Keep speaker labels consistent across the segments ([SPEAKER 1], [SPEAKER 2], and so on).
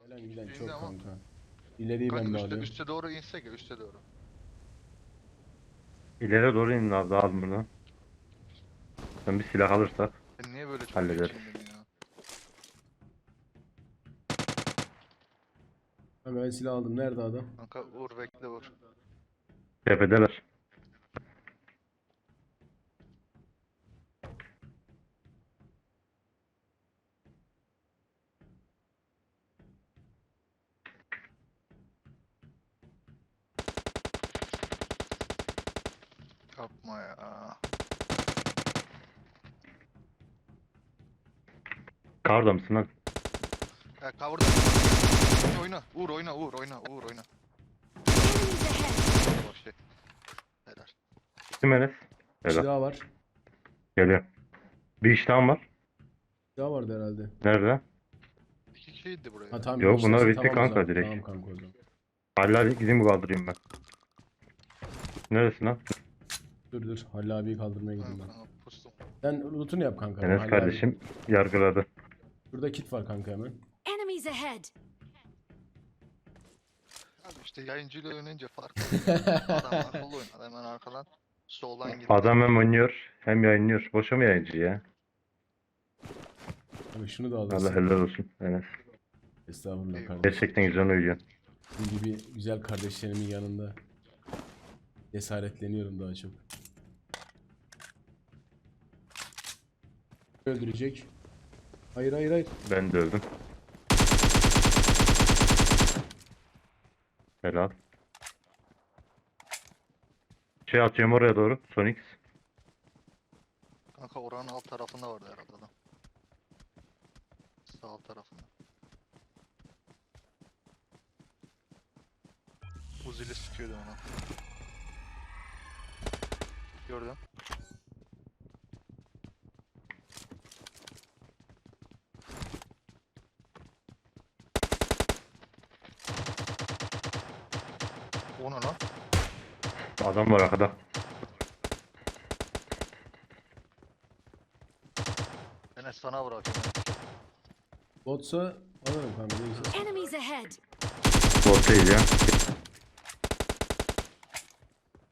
[SPEAKER 1] Gelen giden çok kanka. İleriyi ben
[SPEAKER 2] Kanka
[SPEAKER 1] de
[SPEAKER 2] üste,
[SPEAKER 1] alıyorum.
[SPEAKER 2] üste doğru insek ya üste doğru.
[SPEAKER 3] İleri doğru inin abi daha az buradan. Sen bir silah alırsak.
[SPEAKER 2] Ben niye böyle çok
[SPEAKER 3] Hallederiz.
[SPEAKER 2] geçeyim ya?
[SPEAKER 1] Kanka ben silah aldım. Nerede adam?
[SPEAKER 2] Kanka vur bekle vur.
[SPEAKER 3] Tepedeler.
[SPEAKER 2] Yapma ya.
[SPEAKER 3] Karda mısın lan?
[SPEAKER 2] Ya kavurda. Oyna oyna. Uğur oyna Uğur oyna Uğur oyna. Bak şey. Helal.
[SPEAKER 3] Kim Enes?
[SPEAKER 1] Bir
[SPEAKER 3] Helal.
[SPEAKER 1] daha var.
[SPEAKER 3] Geliyor. Bir iştahım var.
[SPEAKER 1] Bir daha vardı herhalde.
[SPEAKER 3] Nerede?
[SPEAKER 2] İki kişiydi buraya.
[SPEAKER 1] Ha tamam.
[SPEAKER 3] Yok,
[SPEAKER 1] işte
[SPEAKER 3] bunlar bitti
[SPEAKER 1] tamam o
[SPEAKER 3] kanka
[SPEAKER 1] zaman.
[SPEAKER 3] direkt.
[SPEAKER 1] Tamam kanka o zaman.
[SPEAKER 3] Hala gideyim mi kaldırayım ben? Neresi lan?
[SPEAKER 1] Dur dur. Halil abiyi kaldırmaya gidiyorum
[SPEAKER 2] Kanka,
[SPEAKER 1] ben.
[SPEAKER 2] kanka, pustum.
[SPEAKER 1] Sen lootunu yap kanka.
[SPEAKER 3] Enes
[SPEAKER 1] Halil
[SPEAKER 3] kardeşim yargıladı.
[SPEAKER 1] Abi. Şurada kit var kanka hemen.
[SPEAKER 4] Enemies ahead!
[SPEAKER 2] İşte yayıncıyla oynayınca fark. Adam akıllı oynar hemen arkadan. Soldan gidiyor.
[SPEAKER 3] Adam hem oynuyor hem yayınlıyor. Boşa mı yayıncı ya?
[SPEAKER 1] Abi şunu da
[SPEAKER 3] Allah
[SPEAKER 1] alırsın.
[SPEAKER 3] helal olsun Enes.
[SPEAKER 1] Estağfurullah
[SPEAKER 2] Eyvallah.
[SPEAKER 1] kardeşim.
[SPEAKER 3] Gerçekten güzel oynuyor.
[SPEAKER 1] Sizin gibi güzel kardeşlerimin yanında cesaretleniyorum daha çok. Öldürecek. Hayır hayır hayır.
[SPEAKER 3] Ben de öldüm. Helal. Şey atıyorum oraya doğru. Sonic.
[SPEAKER 2] Kanka oranın alt tarafında vardı herhalde adam. Sağ alt tarafında. Uzili sıkıyordu ona. Gördüm. O ne lan?
[SPEAKER 3] Adam var arkada.
[SPEAKER 2] Enes sana bırakıyorum.
[SPEAKER 1] Botsa alırım kanka neyse.
[SPEAKER 4] Enemies ahead!
[SPEAKER 3] Bot değil ya.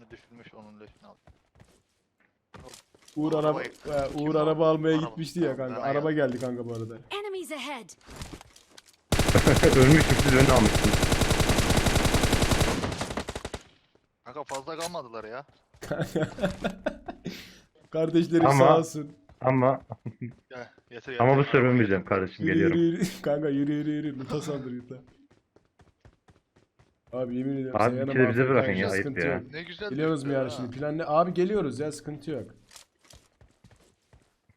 [SPEAKER 2] Ne düşürmüş onun leşini al.
[SPEAKER 1] Uğur
[SPEAKER 2] Araba-
[SPEAKER 1] araba, He,
[SPEAKER 2] Kim
[SPEAKER 1] Uğur
[SPEAKER 2] o?
[SPEAKER 1] araba almaya
[SPEAKER 2] Araba.
[SPEAKER 1] gitmişti ya kanka.
[SPEAKER 2] ben
[SPEAKER 1] Araba geldi kanka bu arada.
[SPEAKER 4] Enemies ahead!
[SPEAKER 3] Ölmüştüm siz önüne almışsınız.
[SPEAKER 2] Kanka fazla kalmadılar ya.
[SPEAKER 1] Kardeşlerim
[SPEAKER 3] Ama-
[SPEAKER 1] sağ olsun.
[SPEAKER 3] Ama
[SPEAKER 2] Ya, yeter
[SPEAKER 3] ama bu
[SPEAKER 2] yeter.
[SPEAKER 3] sürmemeyeceğim kardeşim
[SPEAKER 1] Yürü
[SPEAKER 3] geliyorum.
[SPEAKER 1] yürü yürü. Kanka yürü yürü yürü. Luta saldır luta. Abi yemin ediyorum.
[SPEAKER 3] Abi
[SPEAKER 1] sen
[SPEAKER 3] bir kere bize bırakın ya, ayıp
[SPEAKER 1] sıkıntı
[SPEAKER 3] ya.
[SPEAKER 1] yok.
[SPEAKER 2] Ne güzel
[SPEAKER 1] Biliyoruz mu yani şimdi plan ne? Abi geliyoruz ya sıkıntı yok.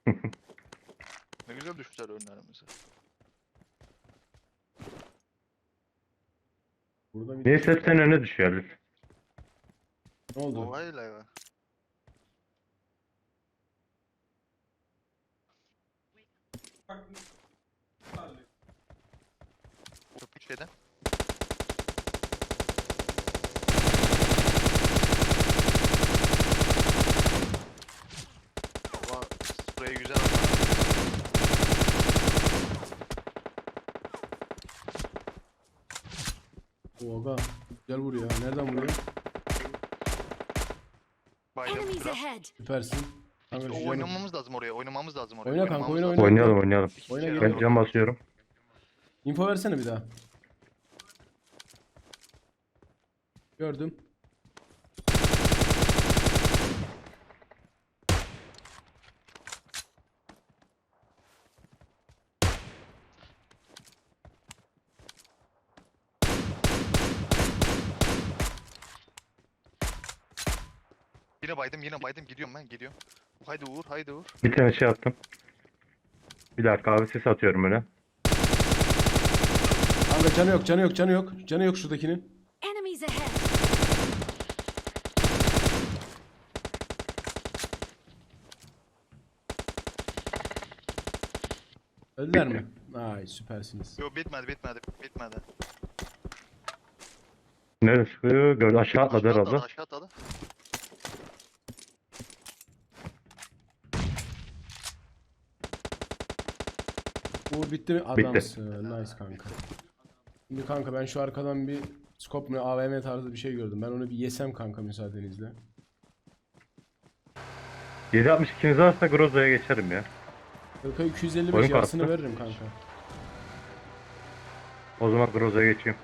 [SPEAKER 2] Ne güzel düştüler önlerimize.
[SPEAKER 1] Burada bir
[SPEAKER 3] Neyse hep senin önüne düşüyor.
[SPEAKER 1] Ne oldu?
[SPEAKER 2] Olayla ya. Köpük şeyden. Valla sprey güzel ama.
[SPEAKER 1] Oha. Gel buraya. Nereden vuruyor?
[SPEAKER 2] Baydım
[SPEAKER 4] Enemies ahead!
[SPEAKER 1] Süpersin. Kanka şu
[SPEAKER 2] O
[SPEAKER 1] canım.
[SPEAKER 2] oynamamız lazım oraya. Oynamamız lazım oraya.
[SPEAKER 1] Oyna kanka,
[SPEAKER 2] oynamamız
[SPEAKER 1] oyna,
[SPEAKER 2] lazım.
[SPEAKER 3] Oynayalım oynayalım.
[SPEAKER 2] İki
[SPEAKER 1] Oyna
[SPEAKER 2] kişi
[SPEAKER 1] gel.
[SPEAKER 3] Ben cam basıyorum.
[SPEAKER 1] Info versene bir daha. Gördüm.
[SPEAKER 2] Yine baydım yine baydım gidiyorum ben gidiyorum. Haydi Uğur haydi Uğur.
[SPEAKER 3] Bir tane şey attım. Bir dakika abi ses atıyorum öyle.
[SPEAKER 1] Kanka canı yok canı yok canı yok. Canı yok şuradakinin.
[SPEAKER 4] Enemies ahead!
[SPEAKER 1] Öldüler mi? Ay süpersiniz.
[SPEAKER 2] Yo bitmedi bitmedi bitmedi.
[SPEAKER 3] Nerede sıkıyor? Gördü aşağı atladı
[SPEAKER 2] Aşağı
[SPEAKER 3] herhalde.
[SPEAKER 2] atladı aşağı atladı.
[SPEAKER 1] Uğur bitti mi? Adamsın. Nice kanka. Şimdi kanka ben şu arkadan bir scope mu AVM tarzı bir şey gördüm. Ben onu bir yesem kanka müsaadenizle.
[SPEAKER 3] 762'niz varsa Groza'ya geçerim ya.
[SPEAKER 1] Kanka 255
[SPEAKER 3] Oyun
[SPEAKER 1] yarısını
[SPEAKER 3] kartı.
[SPEAKER 1] veririm kanka.
[SPEAKER 3] O zaman Groza'ya geçeyim.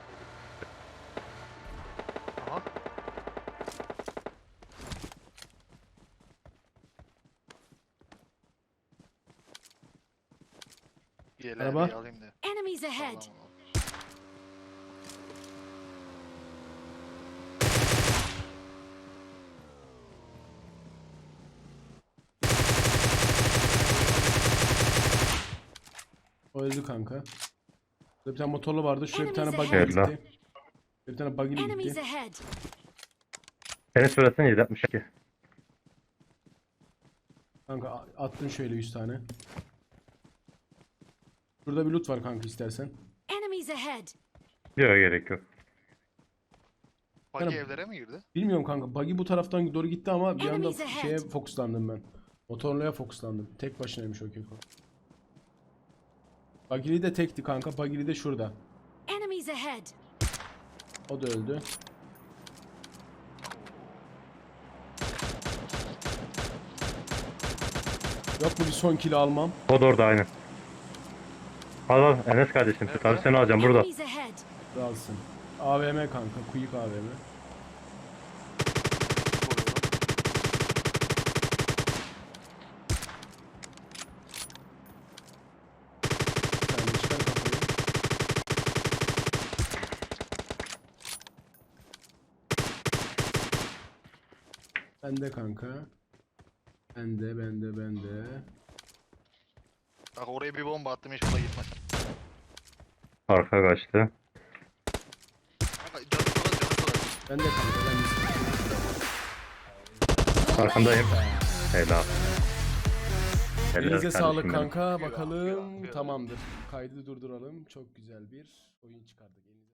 [SPEAKER 2] Yeleği
[SPEAKER 1] Araba.
[SPEAKER 2] alayım da.
[SPEAKER 4] Enemies ahead.
[SPEAKER 2] sağlam.
[SPEAKER 1] O öldü kanka. Burada bir tane motorlu vardı. Şuraya bir tane buggy gitti. Bir tane buggy
[SPEAKER 4] Enemies
[SPEAKER 1] gitti.
[SPEAKER 4] ahead.
[SPEAKER 3] Seni söylesene 762.
[SPEAKER 1] Kanka a- attın şöyle 100 tane. Burada bir loot var kanka istersen.
[SPEAKER 4] Enemies ahead.
[SPEAKER 3] Yok gerek yok.
[SPEAKER 2] Buggy
[SPEAKER 1] Yani-
[SPEAKER 2] evlere mi girdi?
[SPEAKER 1] Bilmiyorum kanka. Buggy bu taraftan doğru gitti ama bir anda
[SPEAKER 4] Enemies ahead.
[SPEAKER 1] şeye fokuslandım ben. Motorluya fokuslandım. Tek başınaymış o keko. Buggy'li de tekti kanka. Buggy'li de şurada.
[SPEAKER 4] Enemies ahead.
[SPEAKER 1] O da öldü. Yok mu bir son kilo almam?
[SPEAKER 3] O da orada aynı. Al al Enes kardeşim. Tabii seni alacağım burada.
[SPEAKER 1] Alsın. AVM kanka. Quick AVM. Bende kanka. Bende bende bende.
[SPEAKER 2] Bak oraya bir bomba attım inşallah gitmez.
[SPEAKER 3] Arka kaçtı.
[SPEAKER 2] Kanka canı sola canı sola.
[SPEAKER 1] Bende kanka bende.
[SPEAKER 3] Arkandayım. Helal. Helal
[SPEAKER 1] Elinize
[SPEAKER 3] kardeşim
[SPEAKER 1] sağlık
[SPEAKER 3] benim.
[SPEAKER 1] kanka. Bakalım tamamdır. Kaydı durduralım. Çok güzel bir oyun çıkardık.